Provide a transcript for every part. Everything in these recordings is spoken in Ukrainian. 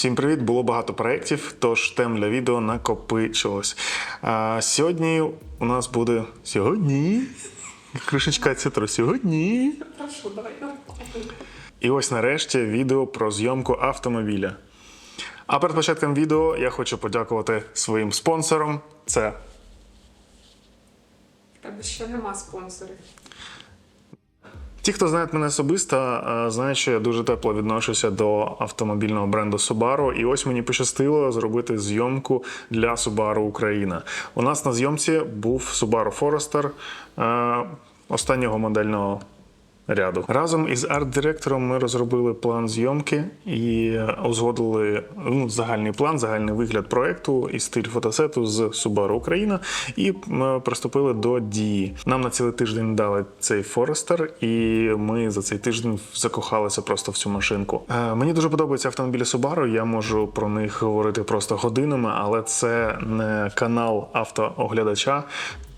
Всім привіт! Було багато проєктів, тож тем для відео накопичилось. А, сьогодні у нас буде сьогодні. Кришечка цитру сьогодні. Прошу, давай. І ось нарешті відео про зйомку автомобіля. А перед початком відео я хочу подякувати своїм спонсорам. Це тебе ще нема спонсорів. Ті, хто знає мене особисто, е, знають, що я дуже тепло відношуся до автомобільного бренду Subaru. І ось мені пощастило зробити зйомку для Subaru Україна. У нас на зйомці був Subaru Forester е, останнього модельного ряду. Разом із арт-директором ми розробили план зйомки і узгодили ну, загальний план, загальний вигляд проекту і стиль фотосету з Subaru Україна. І ми приступили до дії. Нам на цілий тиждень дали цей Форестер, і ми за цей тиждень закохалися просто в цю машинку. Е, Мені дуже подобаються автомобілі Subaru. Я можу про них говорити просто годинами, але це не канал автооглядача.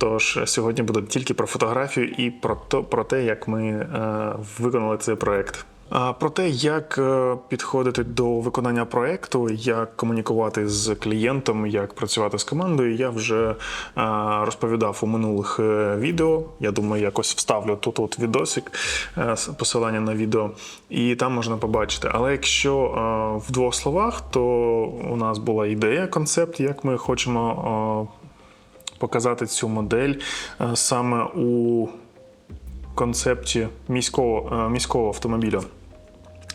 Тож сьогодні буде тільки про фотографію і про то, про те, як ми е, виконали цей проект. А Про те, як е, підходити до виконання проекту, як комунікувати з клієнтом, як працювати з командою, я вже е, розповідав у минулих е, відео. Я думаю, якось вставлю тут от відосик, е, посилання на відео, і там можна побачити. Але якщо е, в двох словах, то у нас була ідея, концепт, як ми хочемо. Показати цю модель е, саме у концепті міського, е, міського автомобіля.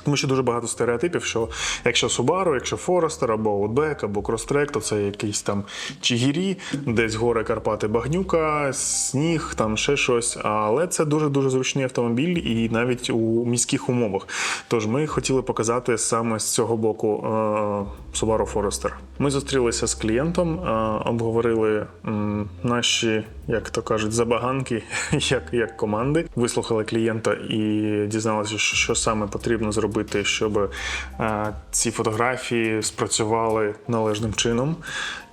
Тому що дуже багато стереотипів, що якщо Subaru, якщо Forester, або Outback, або Crosstrek, то це якийсь там Чигірі, десь гори Карпати Багнюка, сніг, там ще щось. Але це дуже-дуже зручний автомобіль і навіть у міських умовах. Тож ми хотіли показати саме з цього боку е, Subaru Forester. Ми зустрілися з клієнтом, е, обговорили наші, як то кажуть, забаганки як, як команди. Вислухали клієнта і дізналися, що, саме потрібно зробити, щоб е, ці фотографії спрацювали належним чином.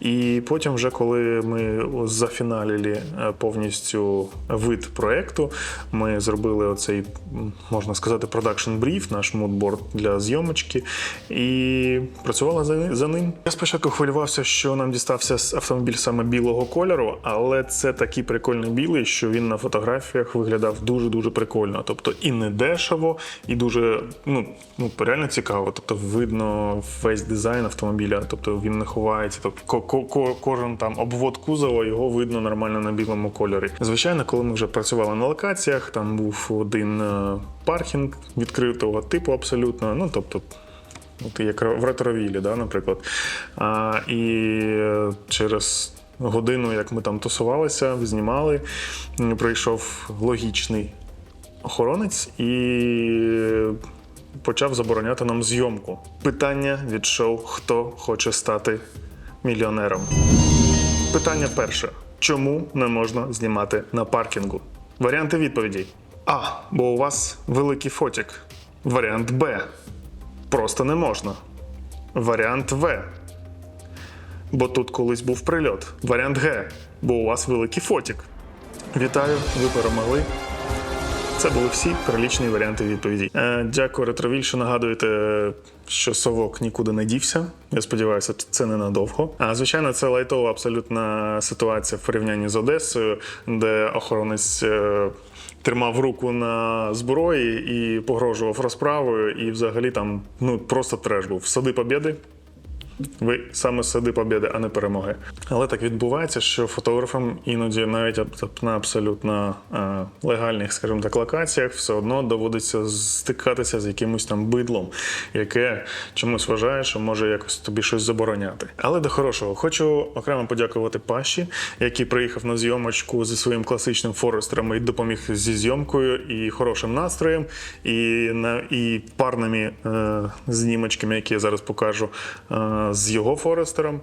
І потім, вже коли ми зафіналили е, повністю вид проекту, ми зробили оцей, можна сказати, продакшн бріф, наш мудборд для зйомочки, і працювала за, ним. Я спочатку хвилювався, що нам дістався автомобіль саме білого кольору, але це такий прикольний білий, що він на фотографіях виглядав дуже дуже прикольно. Тобто і не дешево, і дуже ну, ну реально цікаво. Тобто видно весь дизайн автомобіля, тобто він не ховається. Тобто ко- ко- ко- кожен там обвод кузова його видно нормально на білому кольорі. Звичайно, коли ми вже працювали на локаціях, там був один е, паркінг відкритого типу абсолютно. Ну тобто. От як в ретровілі, да, наприклад. А, і е, через годину, як ми там тусувалися, знімали, прийшов логічний охоронець і почав забороняти нам зйомку. Питання від шоу Хто хоче стати мільйонером? Питання перше: чому не можна знімати на паркінгу? Варіанти відповідей: А. Бо у вас великий фотік. Варіант Б. Просто не можна. Варіант В. Бо тут колись був прильот. Варіант Г. Бо у вас великий фотік. Вітаю, ви перемогли. Це були всі прилічні варіанти відповіді. Е, дякую, Ретровіль, що нагадуєте, що совок нікуди не дівся. Я сподіваюся, це ненадовго. А звичайно, це лайтова абсолютна ситуація в порівнянні з Одесою, де охоронець. е, Тримав руку на зброї і погрожував розправою, і взагалі там ну просто треш був. Сади Побєди ви саме сади побіди, а не перемоги. Але так відбувається, що фотографам іноді навіть на абсолютно е, легальних, скажімо так, локаціях все одно доводиться стикатися з якимось там бидлом, яке чомусь вважає, що може якось тобі щось забороняти. Але до хорошого хочу окремо подякувати Паші, який приїхав на зйомочку зі своїм класичним форестером і допоміг зі зйомкою і хорошим настроєм, і на і парними е, знімочками, які я зараз покажу е, з його форестером.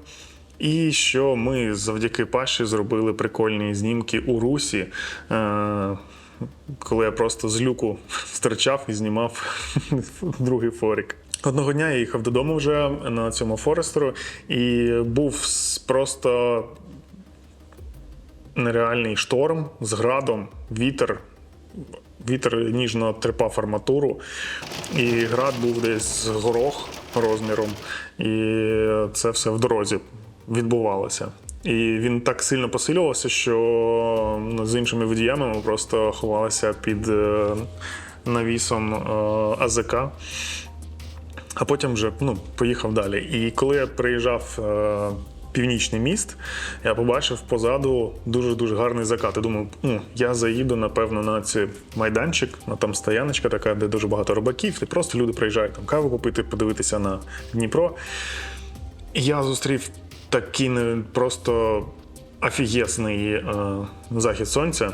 І що ми завдяки Паші зробили прикольні знімки у Русі. Е, коли я просто з люку стирчав і знімав другий форік. Одного дня я їхав додому вже на цьому Форестеру, і був просто нереальний шторм з градом, вітер. Вітер ніжно трепав арматуру, і град був десь горох. Розміром. І це все в дорозі відбувалося. І він так сильно посилювався, що ну, з іншими водіями ми просто ховалися під е, навісом е, АЗК. А потім вже ну, поїхав далі. І коли я приїжджав е, північний міст, я побачив позаду дуже дуже гарний закат. І думаю, ну, я заїду напевно на цей майданчик, на там стояночка така, де дуже багато рибаків, і просто люди приїжджають там каву попити, подивитися на Дніпро. І я зустрів такий просто офігесний е, захід сонця.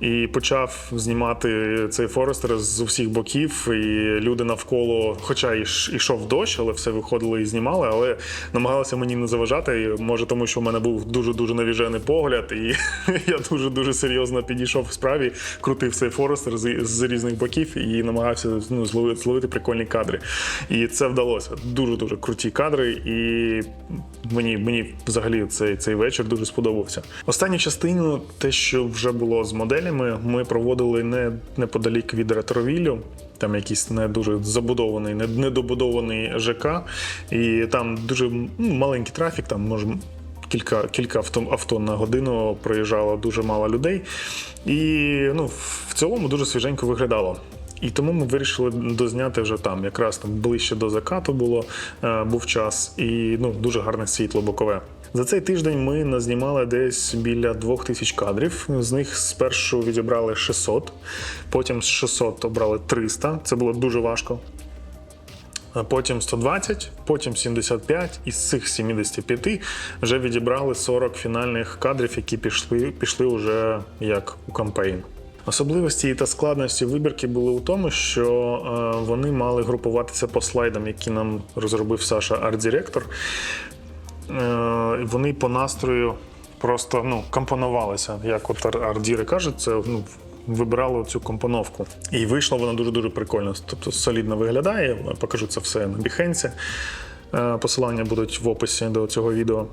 І почав знімати цей Форестер з усіх боків, і люди навколо, хоча і йшов дощ, але все виходили і знімали, але намагалися мені не заважати. Може, тому що в мене був дуже дуже навіжений погляд, і я дуже дуже серйозно підійшов в справі, крутив цей Форестер з, з різних боків і намагався ну, зловити, зловити прикольні кадри. І це вдалося. Дуже дуже круті кадри, і мені, мені взагалі цей, цей вечір дуже сподобався. Останню частину, те, що вже було з моделями, ми проводили не неподалік від ретровілю. Там якийсь не дуже забудований, не- недобудований ЖК, і там дуже ну, маленький трафік, там може кілька, кілька авто, авто на годину проїжджало дуже мало людей. І ну, в цілому дуже свіженько виглядало. І тому ми вирішили дозняти вже там, якраз там ближче до закату було, е, був час, і ну, дуже гарне світло бокове. За цей тиждень ми назнімали десь біля двох тисяч кадрів. З них спершу відібрали 600, потім з 600 обрали 300. Це було дуже важко. Потім 120, потім 75, і з цих 75 вже відібрали 40 фінальних кадрів, які пішли, пішли вже як у кампейн. Особливості та складності вибірки були у тому, що е, вони мали групуватися по слайдам, які нам розробив Саша арт-директор. Е, вони по настрою просто ну, компонувалися. Як от ар- арт-діри кажуть, це ну, вибирало цю компоновку. І вийшло воно дуже-дуже прикольно. Тобто солідно виглядає. Покажу це все на. Е, Посилання будуть в описі до цього відео.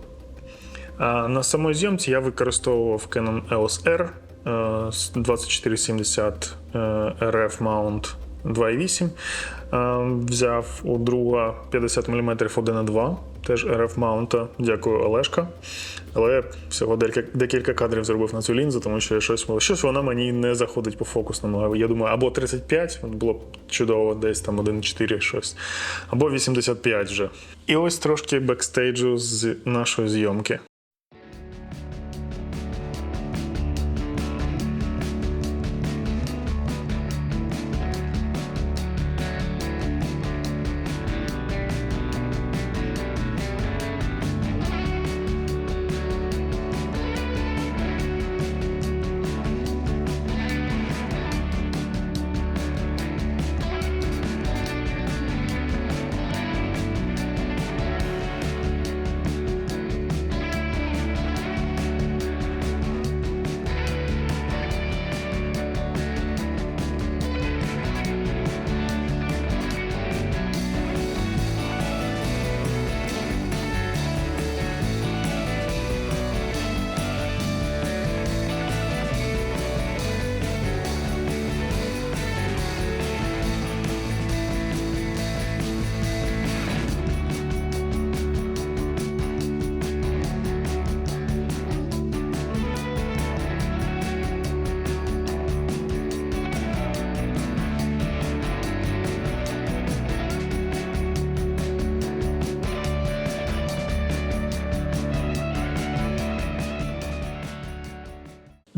А на самій зйомці я використовував Canon EOS R е, з 2470 е, RF Mount 2.8. Е, Взяв у друга 50 мм 1.2, теж RF маунта. Дякую, Олешка. Але всього декілька, кадрів зробив на цю лінзу, тому що щось, щось вона мені не заходить по фокусному. Я думаю, або 35, було б чудово, десь там 1.4 щось, або 85 вже. І ось трошки бекстейджу з нашої зйомки.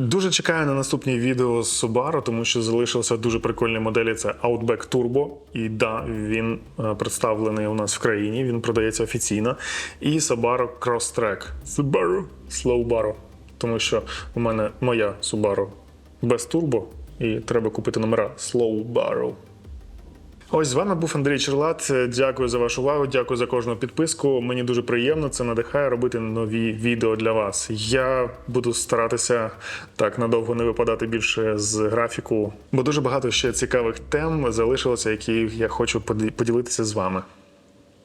Дуже чекаю на наступні відео з Subaru, тому що залишилися дуже прикольні моделі. Це Outback Turbo. І да, він е, представлений у нас в країні, він продається офіційно. І Subaru Crosstrek. Subaru Slowbaro. Тому що у мене моя Subaru без турбо, і треба купити номера Slowbaro. Ось з вами був Андрій Черлат. Дякую за вашу увагу. Дякую за кожну підписку. Мені дуже приємно. Це надихає робити нові відео для вас. Я буду старатися так надовго не випадати більше з графіку, бо дуже багато ще цікавих тем залишилося, які я хочу поді- поділитися з вами.